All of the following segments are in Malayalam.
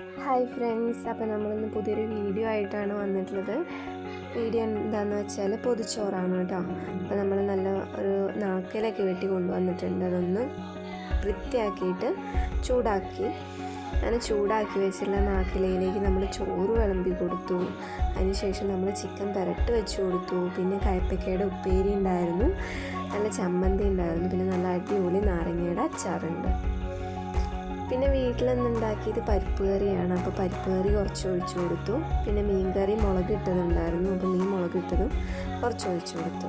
ഹായ് ഫ്രണ്ട്സ് അപ്പോൾ നമ്മളിന്ന് പുതിയൊരു വീഡിയോ ആയിട്ടാണ് വന്നിട്ടുള്ളത്. വീഡിയോ എന്താണെന്ന് വെച്ചാൽ പൊതിച്ചോറാണ് കേട്ടോ. അപ്പോൾ നമ്മൾ നല്ല ഒരു നാക്കിലൊക്കെ വെട്ടി കൊണ്ടുവന്നിട്ടുണ്ട്. അതൊന്ന് വൃത്തിയാക്കിയിട്ട് ചൂടാക്കി അങ്ങനെ ചൂടാക്കി വെച്ചിട്ടുള്ള നാക്കിലയിലേക്ക് നമ്മൾ ചോറ് വിളമ്പി കൊടുത്തു. അതിനുശേഷം നമ്മൾ ചിക്കൻ പെരട്ട് വെച്ച് കൊടുത്തു. പിന്നെ കയ്പ്പക്കയുടെ ഉപ്പേരി ഉണ്ടായിരുന്നു. നല്ല ചമ്മന്തി ഉണ്ടായിരുന്നു. പിന്നെ നല്ല അടിപൊളി നാരങ്ങയുടെ അച്ചാറുണ്ട്. പിന്നെ വീട്ടിൽ നിന്ന് ഉണ്ടാക്കിയത് പരിപ്പ് കറിയാണ്. അപ്പോൾ പരിപ്പ് കറി കുറച്ച് ഒഴിച്ചു കൊടുത്തു. പിന്നെ മീൻ കറി മുളക് ഇട്ടതുണ്ടായിരുന്നു. അപ്പോൾ മീൻ മുളക് ഇട്ടതും കുറച്ച് ഒഴിച്ചു കൊടുത്തു.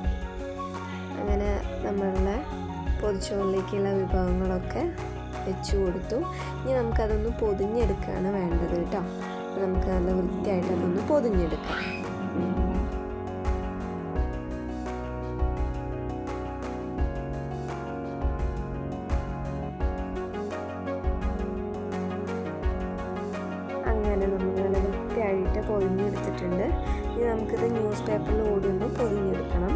അങ്ങനെ നമ്മളുടെ പൊതിച്ചോറിലേക്കുള്ള വിഭവങ്ങളൊക്കെ വെച്ചു കൊടുത്തു. ഇനി നമുക്കതൊന്ന് പൊതിഞ്ഞെടുക്കുകയാണ് വേണ്ടത് കേട്ടോ. നമുക്ക് നല്ല വൃത്തിയായിട്ട് അതൊന്ന് പൊതിഞ്ഞെടുക്കാം. അങ്ങനെ നമ്മൾ നല്ല വൃത്തിയായിട്ട് പൊതിഞ്ഞെടുത്തിട്ടുണ്ട്. ഇനി നമുക്കിത് ന്യൂസ് പേപ്പറിൽ ഓടി ഒന്ന് പൊതിഞ്ഞെടുക്കണം.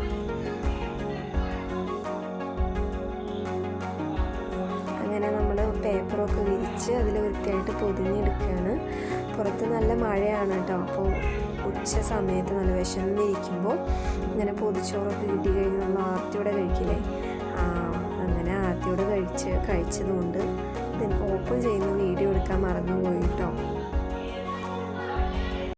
അങ്ങനെ നമ്മൾ പേപ്പറൊക്കെ വിരിച്ച് അതിൽ വൃത്തിയായിട്ട് പൊതിഞ്ഞെടുക്കുകയാണ് പുറത്ത് നല്ല മഴയാണ് കേട്ടോ. അപ്പോൾ ഉച്ച സമയത്ത് നല്ല വിശന്നിരിക്കുമ്പോൾ ഇങ്ങനെ പൊതിച്ചോറൊക്കെ കിട്ടി കഴിഞ്ഞ് നമ്മൾ ആർത്തിയോടെ കഴിക്കില്ലേ? അങ്ങനെ ആർത്തിയോടെ കഴിച്ച് കഴിച്ചതുകൊണ്ട് ഇതിന് ഓപ്പൺ ചെയ്യുന്ന വീഡിയോ എടുക്കാൻ മറന്നുപോയി കേട്ടോ.